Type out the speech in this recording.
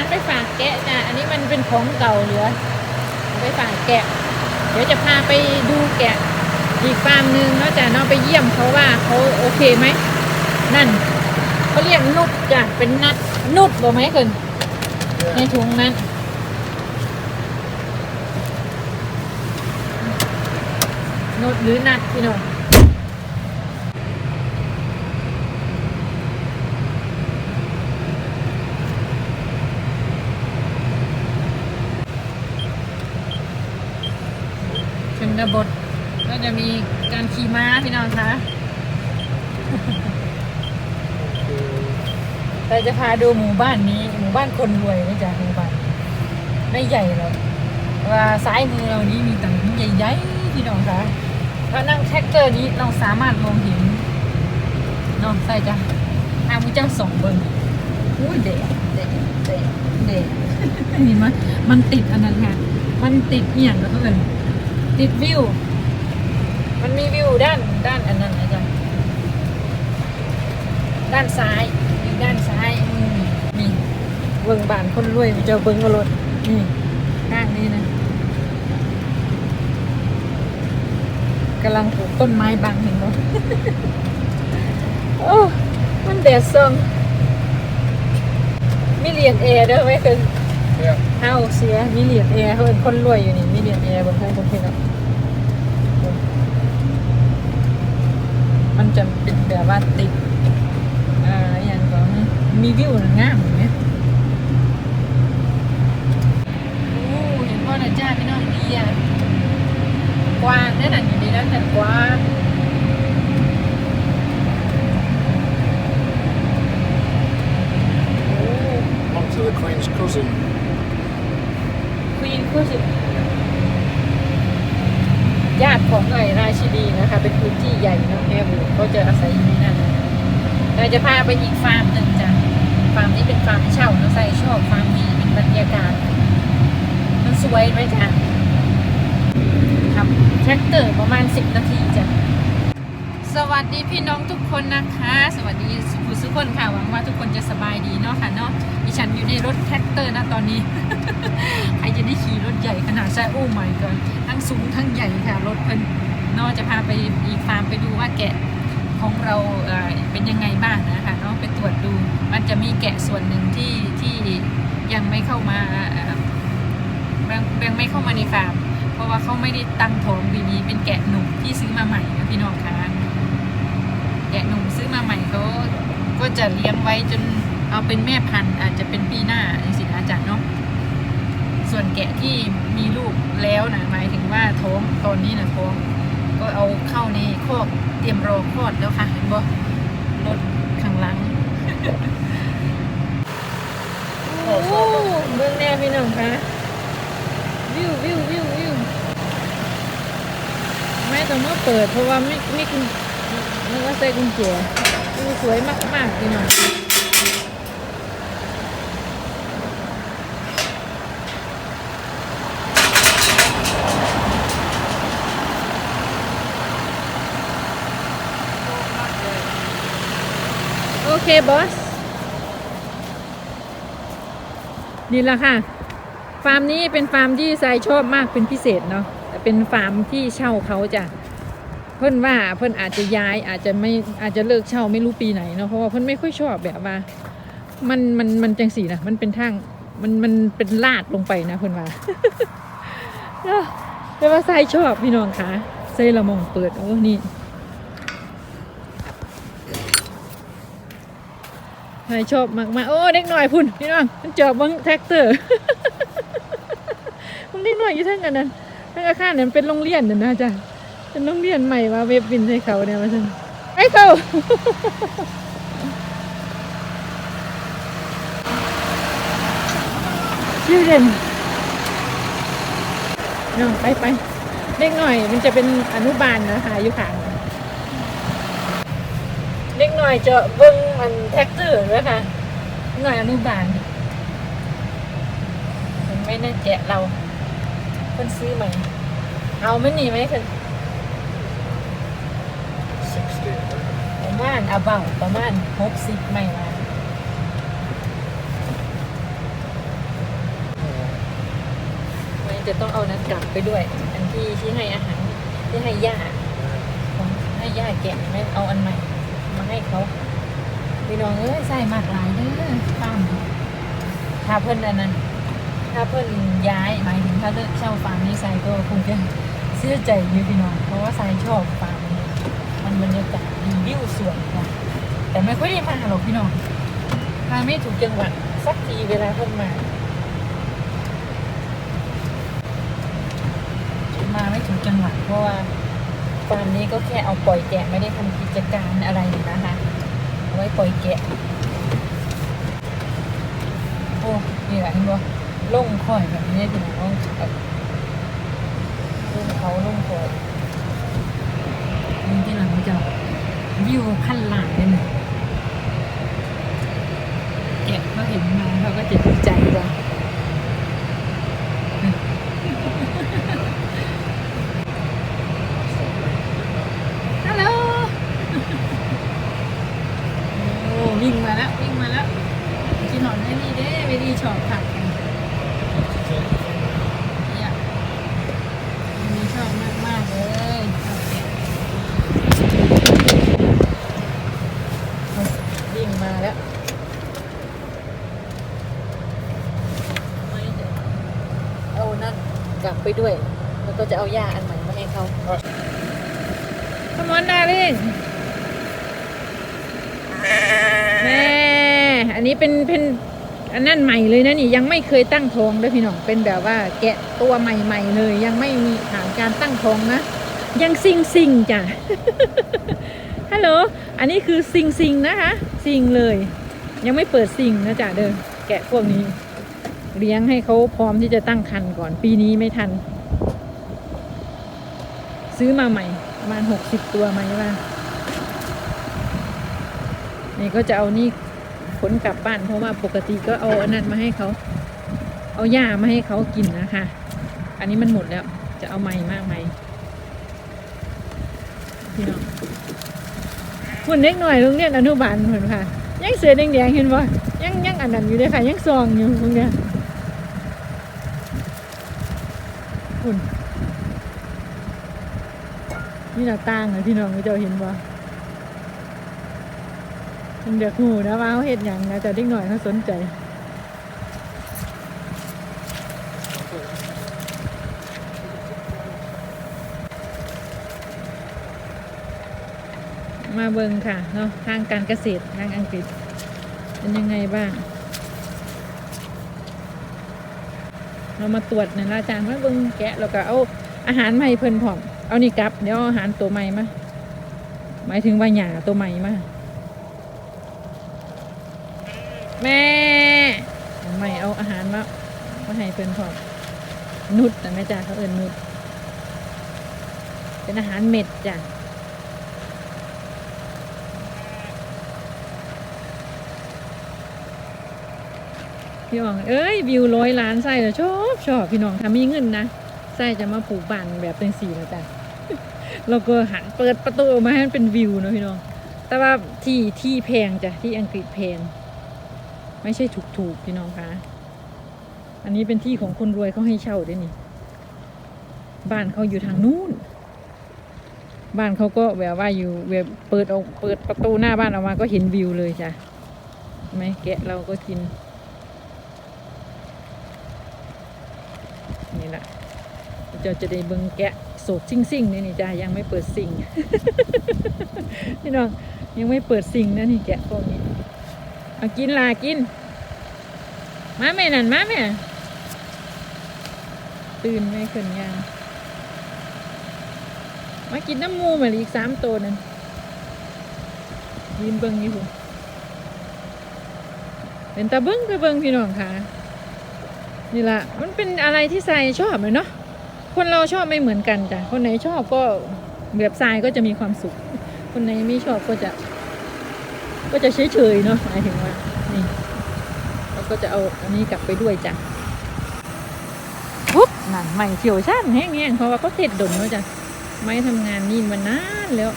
ารไปฝากแกะจ้ะอันนี้มันเป็นของเก่าเหลือ ไปฝากแกะ เดี๋ยวจะพาไปดูแกะอีกฟาร์มหนึ่งเนาะจ้ะเนาะไปเยี่ยมเขาว่าเขาโอเคไหม นั่นเขาเรียกนุดจ้ะเป็นนัดนุดบ่ไหมเกินในถุงนั้นนุดหรือนัดพี่น้อง ช นบท ก็จะมีการขี่ม้าพี่น้องคะเราจะพาดูหมู่บ้านนี้หมู่บ้านคนรวยไม่จ้ะหมู่บ้านไม่ใหญ่หรอกว่าซ้ายมือเรานี้มีแต่หินใหญ่ๆพี่น้องคะถ้านั่งแท็กเตอร์นี้เราสามารถมองเห็นเน้องใส่จ้ะอามุเจ้าสองเบิ้งอุ้ยเด็กเด็กเด็กเด็กเห็นไหมมันติดอันนั้นค่ะมันติดเหี่ยงแล้วก็เลย ติดวิว มันมีวิวด้านด้านอันนั้นนะจ๊ะด้านซ้ายอยู่ด้านซ้ายมือนี่เบิ่งบ้านคนรวยมันจะเบิ่งเอารถนี่ข้างนี้นะกำลังปลูกต้นไม้บังเห็นไหมโอ้มันแดดส่องมิเลียนแอร์เด้อไหมคือ Yeah. เฮาเสียมิเลียนแอร์เขาเป็นคนรวยอยู่นี่มิ เลียนแอร์บางคนคนเห็นแล้วมันจะเป็นแบบว่าติดอ่าอย่างก่อนมีวิวงามอย่างเงี้ยโอ้เห็นพ่อนะจ้าพี่น้องดีอะกว้างแน่นอนอยู่ดีแล้วแต่กว้างโอ้ On to the Queen's cousin. ควีนคือสิญาติ ของไอ้ราชินีนะคะ เป็นพื้นที่ใหญ่นะแอร์บูเขาจะอาศัยอยู่ในนั้นเราจะพาไปอีกฟาร์มหนึ่งจ้ะฟาร์มนี้เป็นฟาร์มเช่าเนอะใส่ชอบฟาร์มนี้เป็นบรรยากาศ มันสวยไหมจ้ะครับแทรกเตอร์ประมาณ 10 นาทีจ้ะสวัสดีพี่น้องทุกคนนะคะ สวัสดีสุขุสุกคนค่ะหวังว่าทุกคนจะสบายดีเนาะค่ะเนาะ ฉันอยู่ในรถแท็กเตอร์นะตอนนี้ ใครจะได้ขี่รถใหญ่ขนาดใช่โอ้ไม่ก่อนทั้งสูงทั้งใหญ่ค่ะ รถเพิ่นนาะจะพาไปอีกฟาร์มไปดูว่าแกะของเราเออเป็นยังไงบ้างนะคะเนาะไปตรวจดู มันจะมีแกะส่วนหนึ่งที่ที่ยังไม่เข้ามาเออยังไม่เข้ามาในฟาร์ม เพราะว่าเขาไม่ได้ตั้งท้องปีนี้เป็นแกะหนุ่มที่ซื้อมาใหม่นะพี่น้องคะแกะหนุ่มซื้อมาใหม่เขาก็จะเลี้ยงไว้จน เอาเป็นแม่พันธุ์อาจจะเป็นปีหน้าอย่างสินะอาจารย์เนาะส่วนแกะที่มีลูกแล้วนะหมายถึงว่าท้องตอนนี้นะท้องก็เอาเข้าในคอกเตรียมรอคลอดแล้วค่ะเห็นบ่รถข้างหลังโอ้เบื้องแน่พี่น้องคะวิววิววิววิวไม่ต้องมาเปิดเพราะว่าไม่ไม่กุญนึกว่าใส่กุญแจวิวสวยมากๆพี่น้อง โอเคบอสนี่แหละค่ะ ฟาร์มนี้เป็นฟาร์มที่ทรายชอบมากเป็นพิเศษเนาะแต่เป็นฟาร์มที่เช่าเขาจ้ะเพิ่นว่าเพิ่นอาจจะย้ายอาจจะไม่อาจจะเลิกเช่าไม่รู้ปีไหนเนาะเพราะว่าเพิ่นไม่ค่อยชอบแบบว่า มันมันมันจังสีนะมันเป็นทางมันมันเป็นลาดลงไปนะเพิ่นว่าเนาะแต่ว่าทรายชอบพี่น้องคะใส่ละมองเปิดโอ้นี่ ใครชอบมากมาโอ้เด็กหน่อยพุ่นพี่น้องมันจอบบังแท็กเตอร์มันเด็กหน่อยอยู่ทั้งกันนั้นทั้งอาคารเนี่ยมันเป็นโรงเรียนน่ะนะจ๊ะเป็นโรงเรียนใหม่ว่าเว็บบินให้เขาเนี่ยมาจังไอ้เขาชื่อเด่นน้องไปไปเด็กหน่อยมันจะเป็นอนุบาลนะคะอยู่ขาง หน่อยจะเบิ้งมันแท็กเตอร์ด้วยค่ะ หน่อยอนุบาลมันไม่ได้แกะเราคนซื้อใหม่ เอาไม่หนีไหมคือ 60. ประมาณอาเบาประมาณหกสิบไม่มายังจะต้องเอานั้นกลับไปด้วย อันที่ที่ให้อาหารที่ให้ย่าของให้ย่าแกะไม่เอาอันใหม่มา ให้เขาพี่น้องเอ้ยใส่มากหลายเด้อฟาร์มถ้าเพิ่นอันนั้น ถ้าเพิ่นย้ายหมายถึงถ้าเลิกเช่าฟาร์มนี้ใส่ก็คงจะเชื่อใจอยู่พี่น้อง เพราะว่าใส่ชอบฟาร์มนี้มันบรรยากาศดีวิวสวยค่ะแต่ไม่ค่อยได้มาหรอกพี่น้องมาไม่ถูกจังหวัดสักทีเวลาเพิ่นมามาไม่ถึงจังหวัดเพราะว่า ฟาร์มนี้ก็แค่เอาปล่อยแกะไม่ได้ทำกิจการอะไรนะคะเอาไว้ปล่อยแกะ โอ้นี่แหละเห็นบ่ล่งค่อยแบบนี้ถึงต้องแบบล่งเขาล่งค่อยนี่ที่หลังจะวิวขั้นหลังเลยเนี่ยแกะเขาเห็นมาเขาก็จะดีใจจ้ะ ฮัลโหล โอ้วิ่งมาแล้ววิ่งมาแล้วจีนอนได้ดีเด้ไปดีชอบผักกันเนี่ยมีชอบมากมากๆเลยชอบแกะวิ่งมาแล้วไม่เดี๋ยวเอานั่นกลับไปด้วย แล้วก็จะเอาหญ้าอันใหม่มาให้เขา Come on darling แม่อันนี้เป็นเป็น อันนั่นใหม่เลยนะนี่ยังไม่เคยตั้งท้องด้วยพี่น้องเป็นแบบว่า แกะตัวใหม่ ๆ เลย ยังไม่มีผ่านการตั้งท้องนะยังซิงซิงจ้ะฮัลโหลอันนี้คือซิงซิงนะคะซิงเลย ยังไม่เปิดซิงนะจ๊ะเด้อแกะพวกนี้ เลี้ยงให้เขาพร้อมที่จะตั้งครรภ์ก่อนปีนี้ไม่ทัน ซื้อมาใหม่ประมาณหกสิบตัวไหมว่านี่ก็จะเอานี่ ขนกลับบ้าน เพราะว่าปกติก็เอาอันนั้นมาให้เขา เอาหญ้ามาให้เขากินนะคะ อันนี้มันหมดแล้ว จะเอาใหม่มากไหมพี่น้องคุณเล็กหน่อยโรงเรียนอนุบาลเหมือนค่ะ ยังเสือแดงๆเห็นบ่ยังยังอันนั้นอยู่เลยค่ะ ยังซองอยู่ตรงเนี้ยคุณนี่หน้าต่างเลยพี่น้องเจ้าเห็นบ่ มันเดือดหูนะว่าเขาเห็ดหยังนะแต่เด็กหน่อยเขาสนใจมาเบิงค่ะเนาะทางการเกษตรทางอังกฤษ เป็นยังไงบ้าง เรามาตรวจนะอาจารย์มาเบิงแกะแล้วก็เอาอาหารให้เพิ่นพร้อมเอานี่กลับ เดี๋ยวอาอาหารตัวใหม่มาหมายถึงว่าหยาตัวใหม่มา แม่เอาใหม่เอาอาหารมามาให้เพิ่นพร้อมนุดนะแม่จ้าเขาเอินนุด เป็นอาหารเม็ดจ้ะพี่น้อง เอ้ย วิวร้อยล้านไส้เลยชอบชอบพี่น้องถ้ามีเงินนะไส้จะมาปลูกบานแบบเป็นสีแล้วจ้ะเราก็หันเปิดประตูมาให้มันเป็นวิวเนะพี่น้อง แต่ว่าที่ที่แพงจ้ะที่อังกฤษแพง ไม่ใช่ถูกถูกๆพี่น้องคะอันนี้เป็นที่ของคนรวยเขาให้เช่าด้วยนี่ บ้านเขาอยู่ทางนู้น บ้านเขาก็แบบว่าอยู่แบบเปิดออกเปิดประตูหน้าบ้านออกมาก็เห็นวิวเลยจ้ะไหมแกะเราก็กิน นี่แหละเราจะได้เบิงแกะโศกซิ่งซิ่งๆนี่นี่จ้ายังไม่เปิดซิ่ง พี่น้องยังไม่เปิดซิ่งนะนี่แกะพวกนี้ เอากินลากิน มาแม่นั่นมาแม่ ตื่นไม่ขึ้นยัง มากินน้ำมูมาอีกสามตัวนั่นยืนเบิ้งนี่เป็นตาเบิ้งไปเบิ้งพี่น้องค่ะนี่ละมันเป็นอะไรที่ทรายชอบเลยเนาะคนเราชอบไม่เหมือนกันจ้ะคนไหนชอบก็แบบทรายก็จะมีความสุข คนไหนไม่ชอบก็จะ ก็จะเฉยเฉยๆเนาะหมายถึงว่านี่เราก็จะเอาอันนี้กลับไปด้วยจ้ะปุ๊บนั่นใหม่เขียวช่างแห้งๆเพราะว่าเขาเทศดนเนาะจ้ะไม่ทำงานนี่มานานแล้ว